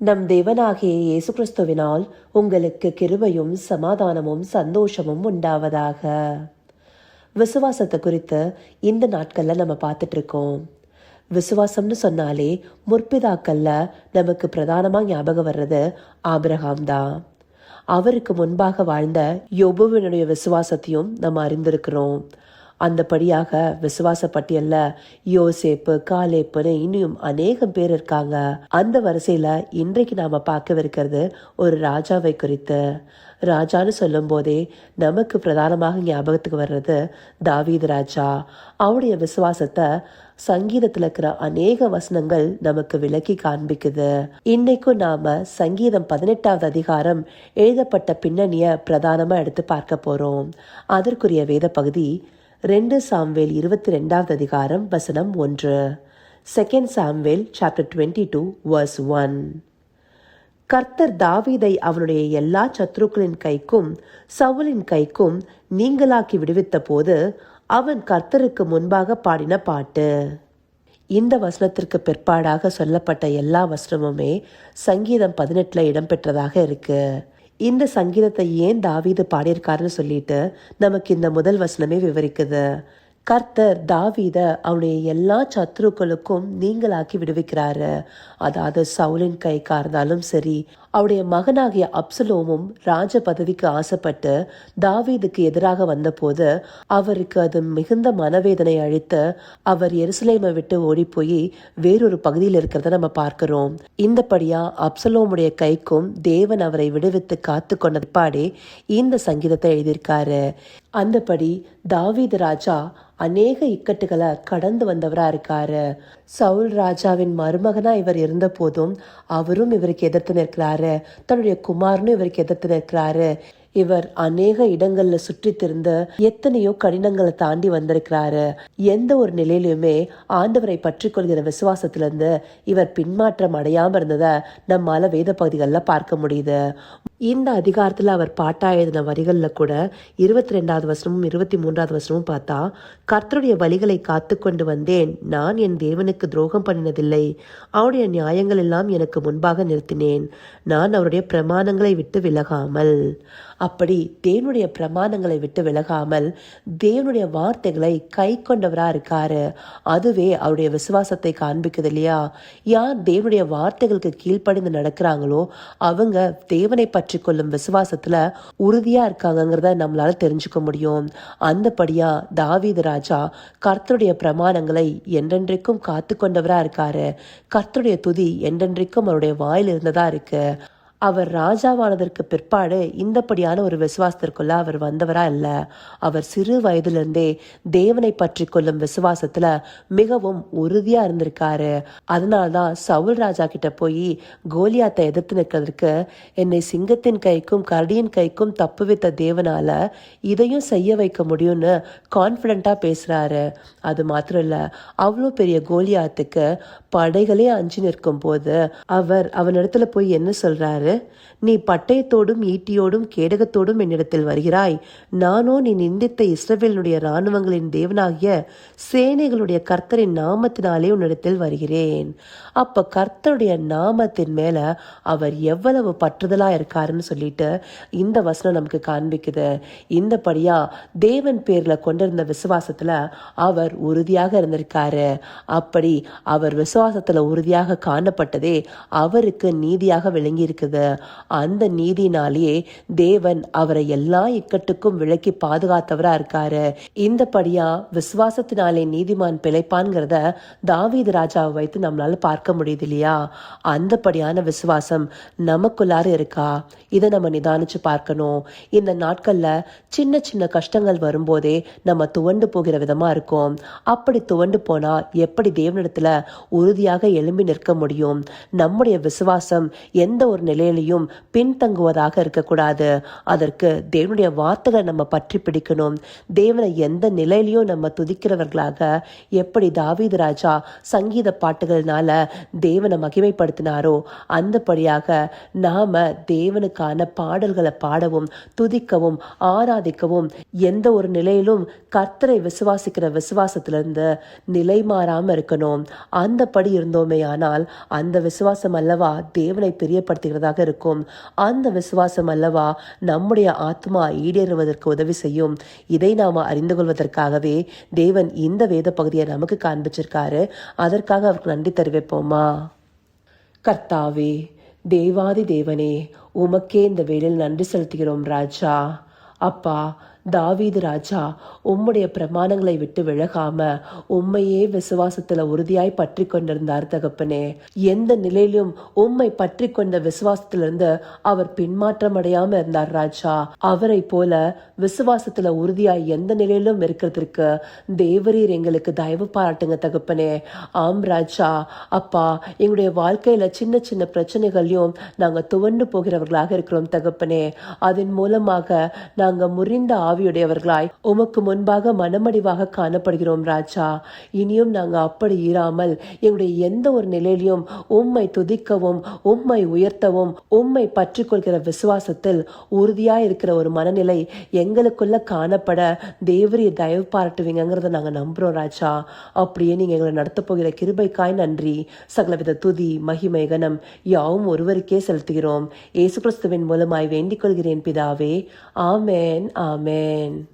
நம் தேவனாகிய இயேசு கிறிஸ்துவினால் உங்களுக்கு கிருபையும் சமாதானமும் சந்தோஷமும் உண்டாவதாக. விசுவாசத்தை குறித்து இந்த நாட்களில் நம்ம பார்த்துட்டு இருக்கோம் விசுவாசம்னு சொன்னாலே முற்பிதாக்கள்ல நமக்கு பிரதானமாக ஞாபகம் வர்றது ஆபிரகாம் தான். அவருக்கு முன்பாக வாழ்ந்த யோபுவினுடைய விசுவாசத்தையும் நம்ம அறிந்திருக்கிறோம். அந்தபடியாக விசுவாச பட்டியல்ல யோசேப்பு காலேப்புன்னு இன்னும் அநேகம் பேர் இருக்காங்க. அந்த வரிசையில இன்றைக்கு நாம பார்க்கவிருக்கிறது ஒரு ராஜாவை குறித்து. ராஜான்னு சொல்லும் போதே நமக்கு பிரதானமாக ஞாபகத்துக்கு வர்றது தாவீது ராஜா. அவருடைய விசுவாசத்தை சங்கீதத்துல இருக்கிற அநேக வசனங்கள் நமக்கு விளக்கி காண்பிக்குது. இன்னைக்கும் நாம சங்கீதம் பதினெட்டாவது அதிகாரம் எழுதப்பட்ட பின்னணிய பிரதானமா எடுத்து பார்க்க போறோம். அதற்குரிய வேத பகுதி ரெண்டு சாம்வேல் இருபத்தி ரெண்டாவது அதிகாரம் வசனம் ஒன்று. Second Samuel chapter twenty two verse one கர்த்தர் தாவீதை அவனுடைய எல்லா சத்ருக்களின் கைக்கும் சவுலின் கைக்கும் நீங்களாக்கி விடுவித்த போது அவன் கர்த்தருக்கு முன்பாக பாடின பாட்டு. இந்த வசனத்திற்கு பிற்பாடாக சொல்லப்பட்ட எல்லா வசனமுமே சங்கீதம் பதினெட்டில் இடம்பெற்றதாக இருக்கு. இந்த சங்கீதத்தை ஏன் தாவீது பாடியிருக்காருன்னு சொல்லிட்டு நமக்கு இந்த முதல் வசனமே விவரிக்குது. கர்த்தர் தாவீத அவனுடைய எல்லா சத்ருக்களுக்கும் நீங்களாக்கி விடுவிக்கிறாரு. அதாவது சவுலின் கைக்கா இருந்தாலும் சரி அவருடைய மகனாகிய அப்சலோமும் ராஜ பதவிக்கு ஆசைப்பட்டு தாவீதுக்கு எதிராக வந்தபோது அவருக்கு அது மிகுந்த மனவேதனை அழித்து அவர் எருசலேமை விட்டு ஓடி போய் வேறொரு பகுதியில் இருக்கிறத நம்ம பார்க்கிறோம். இந்தபடியா அப்சலோமுடைய கைக்கும் தேவன் அவரை விடுவித்து காத்து கொண்ட பாடே இந்த சங்கீதத்தை எழுதியிருக்காரு. அந்தபடி தாவீது ராஜா அநேக இக்கட்டுகளை கடந்து வந்தவராக இருக்காரு. சவுல் ராஜாவின் மருமகனா இவர் இருந்த போதும் அவரும் இவருக்கு எதிர்த்து நிற்கிறாரு. தன்னுடைய குமார்னு இவருக்கு எதிர்த்து நிற்கிறாரு. இவர் அநேக இடங்கள்ல சுற்றி திருந்த எத்தனையோ கடினங்களை தாண்டி வந்திருக்கிறாரு. எந்த ஒரு நிலையிலுமே ஆண்டவரை பற்றி கொள்கிற விசுவாசத்திலிருந்து இவர் பின்மாற்றம் அடையாம இருந்ததை நம்மால வேத பகுதிகளில் பார்க்க முடியுது. இந்த அதிகாரத்தில் அவர் பாட்டா எழுதின வரிகளில் கூட இருபத்தி ரெண்டாவது வசனமும் இருபத்தி மூன்றாவது வசனமும் பார்த்தா கர்த்தருடைய வழிகளை காத்து கொண்டு வந்தேன். நான் என் தேவனுக்கு துரோகம் பண்ணினதில்லை. அவருடைய நியாயங்கள் எல்லாம் எனக்கு முன்பாக நிறுத்தினேன். நான் அவருடைய பிரமாணங்களை விட்டு விலகாமல். அப்படி தேவனுடைய பிரமாணங்களை விட்டு விலகாமல் தேவனுடைய வார்த்தைகளை கை கொண்டவராக இருக்காரு. அதுவே அவருடைய விசுவாசத்தை காண்பிக்குது இல்லையா? யார் தேவனுடைய வார்த்தைகளுக்கு கீழ்ப்படிந்து நடக்கிறாங்களோ அவங்க தேவனை பற்றி கொள்ளும் விசுவாசத்தில் உறுதியாக இருக்காங்கங்கிறத நம்மளால் தெரிஞ்சுக்க முடியும். அந்தபடியா தாவீது ராஜா கர்த்தருடைய பிரமாணங்களை என்றென்றைக்கும் காத்து கொண்டவராக இருக்காரு. கர்த்தருடைய துதி என்றென்றைக்கும் அவருடைய வாயில் இருந்ததா இருக்கு. அவர் ராஜாவானதற்கு பிற்பாடு இந்தப்படியான ஒரு விசுவாசத்திற்குள்ள அவர் வந்தவரா இல்ல. அவர் சிறு வயதிலிருந்தே தேவனை பற்றி கொள்ளும் விசுவாசத்துல மிகவும் உறுதியா இருந்திருக்காரு. அதனால்தான் சவுல் ராஜா கிட்ட போய் கோலியாத்தை எதிர்த்து நிற்கிறதுக்கு என்னை சிங்கத்தின் கைக்கும் கரடியின் கைக்கும் தப்புவித்த தேவனால இதையும் செய்ய வைக்க முடியும்னு கான்ஃபிடண்டா பேசுறாரு. அது மாத்திரம் இல்ல அவ்வளோ பெரிய கோலியாத்துக்கு படைகளே அஞ்சு நிற்கும் போது அவர் அவனிடத்துல போய் என்ன சொல்றாரு? நீ பட்டயத்தோடும் ஈட்டியோடும் கேடகத்தோடும் என்னிடத்தில் வருகிறாய். நானோ நீ நிந்தித்த இஸ்ரவேலுடைய இராணுவங்களின் தேவனாகிய சேனைகளுடைய கர்த்தரின் நாமத்தினாலே உன்னிடத்தில் வருகிறேன். அப்ப கர்த்தருடைய நாமத்தின் மேல அவர் எவ்வளவு பற்றுதலா இருக்காருன்னு சொல்லிட்டு இந்த வசனம் நமக்கு காண்பிக்குது. இந்தபடியா தேவன் பேர்ல கொண்டிருந்த விசுவாசத்துல அவர் உறுதியாக இருந்திருக்காரு. அப்படி அவர் விசுவாசத்துல உறுதியாக காணப்பட்டதே அவருக்கு நீதியாக விளங்கி இருக்குது அந்த நீதினாலேயே தேவன் அவரை எல்லா இக்கட்டுக்கும் விளக்கி பாதுகாத்தவரா இருக்காரு. இந்தபடியா விசுவாசத்தினாலே நீதிமான் பிழைப்பான்கிறத தாவீது ராஜாவை வைத்து நம்மளால பார்க்க முடியுது இல்லையா? அந்தபடியான விசுவாசம் நமக்குள்ளார இருக்கா? இதை நம்ம நிதானிச்சு பார்க்கணும். இந்த நாட்கள்ல சின்ன சின்ன கஷ்டங்கள் வரும்போதே நம்ம துவண்டு போகிற விதமா இருக்கும். அப்படி துவண்டு போனா எப்படி தேவனிடத்துல உறுதியாக எழும்பி நிற்க முடியும்? நம்முடைய விசுவாசம் எந்த ஒரு நிலையில நிலையிலையும் பின்தங்குவதாக இருக்கக்கூடாது. அதற்கு தேவனுடைய வார்த்தைகளை நம்ம பற்றி பிடிக்கணும். தேவனை எந்த நிலையிலையும் நம்ம துதிக்கிறவர்களாக எப்படி தாவீது ராஜா சங்கீத பாட்டுகள்னால தேவனை மகிமைப்படுத்தினாரோ அந்தபடியாக நாம தேவனுக்கான பாடல்களை பாடவும் துதிக்கவும் ஆராதிக்கவும் எந்த ஒரு நிலையிலும் கர்த்தரை விசுவாசிக்கிற விசுவாசத்திலிருந்து நிலை மாறாம இருக்கணும். அந்தபடி இருந்தோமே ஆனால் அந்த விசுவாசம் அல்லவா தேவனை பிரியப்படுத்துகிறதாக இருக்கும். அந்த விசுவாசம் அல்லவா? நம்முடைய ஆத்மா ஈடேறுவதற்கு உதவி செய்யும். இதை நாம் அறிந்து கொள்வதற்காகவே தேவன் இந்த வேத பகுதியை நமக்கு காண்பிச்சிருக்காரு. அதற்காக அவருக்கு நன்றி தெரிவிப்போமா? கர்த்தாவே தேவாதி தேவனே உமக்கே இந்த வேலையில் நன்றி செலுத்துகிறோம் ராஜா. அப்பா தாவீது ராஜா உம்முடைய பிரமாணங்களை விட்டு விலகாம உம்மையே விசுவாசத்துல உறுதியாய் பற்றி கொண்டிருந்தார் தகப்பனே. எந்த நிலையிலும் உம்மை பற்றி கொண்ட விசுவாசத்திலிருந்து அவர் பின்மாற்றம் அடையாம இருந்தார் ராஜா. அவரை போல விசுவாசத்துல உறுதியாய் எந்த நிலையிலும் இருக்கிறதுக்கு தேவரீர் எங்களுக்கு தயவு பாராட்டுங்க தகப்பனே. ஆம் ராஜா. அப்பா எங்களுடைய வாழ்க்கையில சின்ன சின்ன பிரச்சனைகளையும் நாங்க துவண்டு போகிறவர்களாக இருக்கிறோம் தகப்பனே. அதன் மூலமாக நாங்க முறிந்த ஆவியுடையவர்களாய் உமக்கு முன்பாக மனமடிவாக காணப்படுகிறோம் ராஜா. இனியும் நாங்கள் அப்படி இராமல் எங்களுடைய எந்த ஒரு நிலையிலும் உம்மை துதிக்கவும் உம்மை உயர்த்தவும் உம்மை பற்றி கொள்கிற விசுவாசத்தில் உறுதியாக இருக்கிற ஒரு மனநிலை எங்களுக்குள்ள காணப்பட தேவரி தயவு பாராட்டுவீங்கிறத நாங்கள் நம்புகிறோம் ராஜா. அப்படியே நீங்கள் எங்களை நடத்த போகிற கிருபைக்காய் நன்றி. சகலவித துதி மகிமை கனம் யாவும் ஒருவருக்கே செலுத்துகிறோம். இயேசு கிறிஸ்துவின் மூலமாய் வேண்டிக் கொள்கிறேன் பிதாவே. ஆமேன் ஆமேன். Amen.